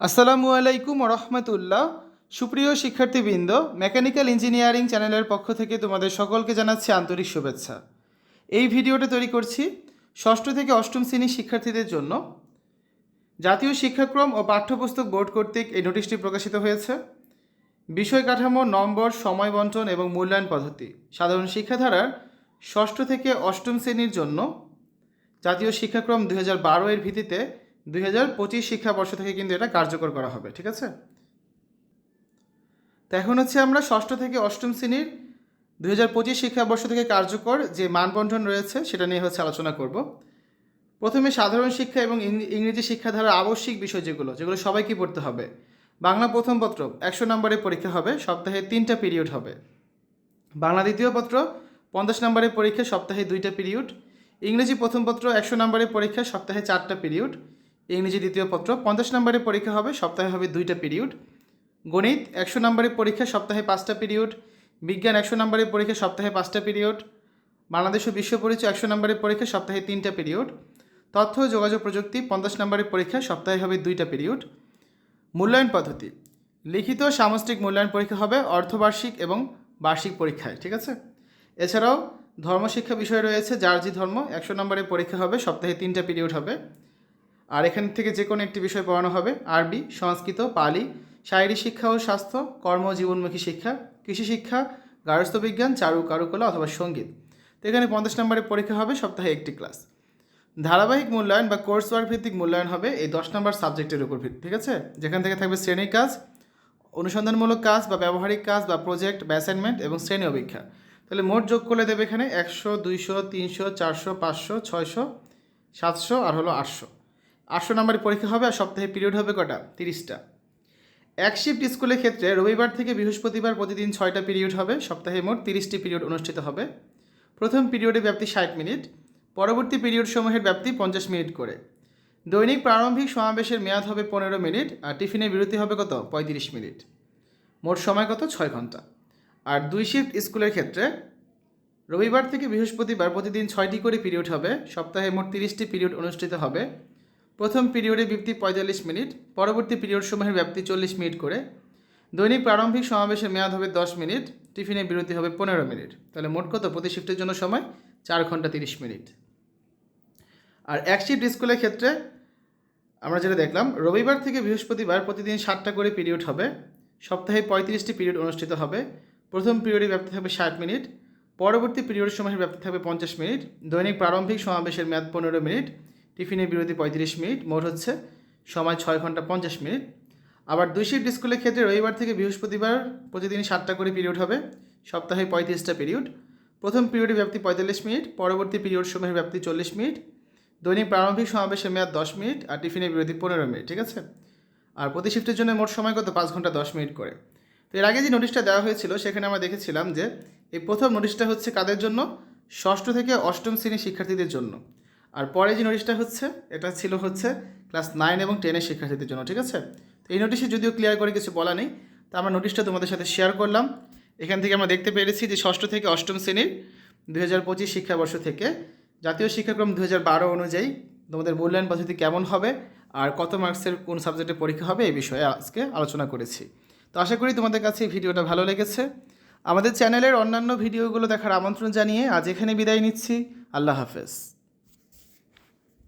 আসসালামু আলাইকুম রহমতুল্লাহ সুপ্রিয় শিক্ষার্থীবৃন্দ, মেকানিক্যাল ইঞ্জিনিয়ারিং চ্যানেলের পক্ষ থেকে তোমাদের সকলকে জানাচ্ছি আন্তরিক শুভেচ্ছা। এই ভিডিওটা তৈরি করছি ষষ্ঠ থেকে অষ্টম শ্রেণির শিক্ষার্থীদের জন্য। জাতীয় শিক্ষাক্রম ও পাঠ্যপুস্তক বোর্ড কর্তৃক এই নোটিশটি প্রকাশিত হয়েছে। বিষয় কাঠামো নম্বর, সময় বন্টন এবং মূল্যায়ন পদ্ধতি। সাধারণ শিক্ষাধারার ষষ্ঠ থেকে অষ্টম শ্রেণির জন্য জাতীয় শিক্ষাক্রম দু হাজার বারো এর ভিত্তিতে দুই হাজার পঁচিশ শিক্ষাবর্ষ থেকে কিন্তু এটা কার্যকর করা হবে, ঠিক আছে? তো এখন হচ্ছে আমরা ষষ্ঠ থেকে অষ্টম শ্রেণির দুই হাজার পঁচিশ শিক্ষাবর্ষ থেকে কার্যকর যে মানবন্টন রয়েছে সেটা নিয়ে হচ্ছে আলোচনা করব। প্রথমে সাধারণ শিক্ষা এবং ইংরেজি শিক্ষা ধারা আবশ্যিক বিষয় যেগুলো যেগুলো সবাইকে পড়তে হবে। বাংলা প্রথম পত্র একশো নম্বরের পরীক্ষা হবে, সপ্তাহে তিনটা পিরিয়ড হবে। বাংলা দ্বিতীয় পত্র পঞ্চাশ নম্বরের পরীক্ষা, সপ্তাহে দুইটা পিরিয়ড। ইংরেজি প্রথম পত্র একশো নম্বরের পরীক্ষা, সপ্তাহে চারটা পিরিয়ড। ইংরেজি দ্বিতীয় পত্র, পঞ্চাশ নম্বরের পরীক্ষা হবে, সপ্তাহে হবে দুইটা পিরিয়ড গণিত, একশো নম্বরের পরীক্ষা, সপ্তাহে পাঁচটা পিরিয়ড বিজ্ঞান, একশো নম্বরের পরীক্ষা, সপ্তাহে পাঁচটা পিরিয়ড বাংলাদেশ ও বিশ্ব পরিচয় একশো নম্বরের পরীক্ষা, সপ্তাহে তিনটা পিরিয়ড তথ্য যোগাযোগ প্রযুক্তি, পঞ্চাশ নম্বরের পরীক্ষা, সপ্তাহে হবে দুইটা পিরিয়ড মূল্যায়ন পদ্ধতি, লিখিত সামষ্টিক মূল্যায়ন পরীক্ষা হবে অর্ধবার্ষিক এবং বার্ষিক পরীক্ষায়, ঠিক আছে? এছাড়াও ধর্মশিক্ষা বিষয় রয়েছে, যার ধর্ম, একশো নম্বরের পরীক্ষা হবে, সপ্তাহে তিনটা পিরিয়ড হবে। আর এখান থেকে যে কোনো একটি বিষয় পড়ানো হবে। আরবি, সংস্কৃত, পালি, শারীরিক শিক্ষা ও স্বাস্থ্য কর্ম জীবনমুখী শিক্ষা, কৃষি শিক্ষা, গার্হস্থ্য বিজ্ঞান, চারু কারুকলা অথবা সংগীত। তো এখানে পঞ্চাশ নম্বরের পরীক্ষা হবে, সপ্তাহে একটি ক্লাস। ধারাবাহিক মূল্যায়ন বা কোর্স ওয়ার্ক ভিত্তিক মূল্যায়ন হবে এই দশ নম্বর সাবজেক্টের উপর ভিত্তি ঠিক আছে? যেখান থেকে থাকবে শ্রেণি কাজ, অনুসন্ধানমূলক কাজ বা ব্যবহারিক কাজ বা প্রজেক্ট বা অ্যাসাইনমেন্ট এবং শ্রেণি অভিক্ষা তাহলে মোট যোগ করলে দেবে এখানে একশো, দুইশো, তিনশো, চারশো, পাঁচশো, ছয়শো, সাতশো আর হলো আটশো। আটশো নম্বরের পরীক্ষা হবে আর সপ্তাহে পিরিয়ড হবে কটা? তিরিশটা। এক শিফট স্কুলের ক্ষেত্রে রবিবার থেকে বৃহস্পতিবার প্রতিদিন ছয়টা পিরিয়ড হবে, সপ্তাহে মোট তিরিশটি পিরিয়ড অনুষ্ঠিত হবে। প্রথম পিরিয়ডের ব্যাপ্তি ষাট মিনিট, পরবর্তী পিরিয়ড সমূহের ব্যাপ্তি পঞ্চাশ মিনিট করে। দৈনিক প্রারম্ভিক সমাবেশের মেয়াদ হবে পনেরো মিনিট আর টিফিনের বিরতি হবে কত? পঁয়ত্রিশ মিনিট। মোট সময় কত? ছয় ঘণ্টা। আর দুই শিফট স্কুলের ক্ষেত্রে রবিবার থেকে বৃহস্পতিবার প্রতিদিন ছয়টি করে পিরিয়ড হবে, সপ্তাহে মোট তিরিশটি পিরিয়ড অনুষ্ঠিত হবে প্রথম পিরিয়ডের ব্যাপ্তি পঁয়তাল্লিশ মিনিট, পরবর্তী পিরিয়ড সময়ের ব্যাপ্তি চল্লিশ মিনিট করে। দৈনিক প্রারম্ভিক সমাবেশের মেয়াদ হবে দশ মিনিট, টিফিনের বিরতি হবে পনেরো মিনিট। তাহলে মোট কত? প্রতি শিফটের জন্য সময় চার ঘণ্টা তিরিশ মিনিট। আর এক শিফট স্কুলের ক্ষেত্রে আমরা যেটা দেখলাম, রবিবার থেকে বৃহস্পতিবার প্রতিদিন সাতটা করে পিরিয়ড হবে। সপ্তাহে পঁয়ত্রিশটি পিরিয়ড অনুষ্ঠিত হবে। প্রথম পিরিয়ডের ব্যাপ্তি থাকবে ষাট মিনিট, পরবর্তী পিরিয়ড সময়ের ব্যাপ্তি থাকবে পঞ্চাশ মিনিট। দৈনিক প্রারম্ভিক সমাবেশের মেয়াদ পনেরো মিনিট টিফিনের বিরতি পঁয়ত্রিশ মিনিট, মোট হচ্ছে সময় ছয় ঘণ্টা পঞ্চাশ মিনিট। আবার দুই শিফট স্কুলের ক্ষেত্রে রবিবার থেকে বৃহস্পতিবার প্রতিদিন সাতটা করে পিরিয়ড হবে, সপ্তাহে পঁয়ত্রিশটা পিরিয়ড প্রথম পিরিয়ডের ব্যাপ্তি পঁয়তাল্লিশ মিনিট, পরবর্তী পিরিয়ড সময়ের ব্যাপ্তি চল্লিশ মিনিট। দৈনিক প্রারম্ভিক সমাবেশের মেয়াদ দশ মিনিট আর টিফিনের বিরতি পনেরো মিনিট, ঠিক আছে? আর প্রতি শিফটের জন্য মোট সময় কত? পাঁচ ঘণ্টা দশ মিনিট করে। তো এর আগে যে নোটিশটা দেওয়া হয়েছিল, সেখানে আমরা দেখেছিলাম যে, এই প্রথম নোটিশটা হচ্ছে কাদের জন্য? ষষ্ঠ থেকে অষ্টম শ্রেণির শিক্ষার্থীদের জন্য। আর পরে যে নোটিশটা হচ্ছে, এটা ছিল হচ্ছে ক্লাস নাইন এবং টেনের শিক্ষার্থীদের জন্য, ঠিক আছে? তো এই নোটিশে যদিও ক্লিয়ার করে কিছু বলা নেই, তা আমরা নোটিশটা তোমাদের সাথে শেয়ার করলাম। এখান থেকে আমরা দেখতে পেরেছি যে ষষ্ঠ থেকে অষ্টম শ্রেণির দু হাজার পঁচিশ শিক্ষাবর্ষ থেকে জাতীয় শিক্ষাক্রম দু হাজার বারো অনুযায়ী তোমাদের মূল্যায়ন পদ্ধতি কেমন হবে আর কত মার্কসের কোন সাবজেক্টে পরীক্ষা হবে এই বিষয়ে আজকে আলোচনা করেছি। তো আশা করি তোমাদের কাছে এই ভিডিওটা ভালো লেগেছে। আমাদের চ্যানেলের অন্যান্য ভিডিওগুলো দেখার আমন্ত্রণ জানিয়ে আজ এখানে বিদায় নিচ্ছি। আল্লাহ হাফেজ।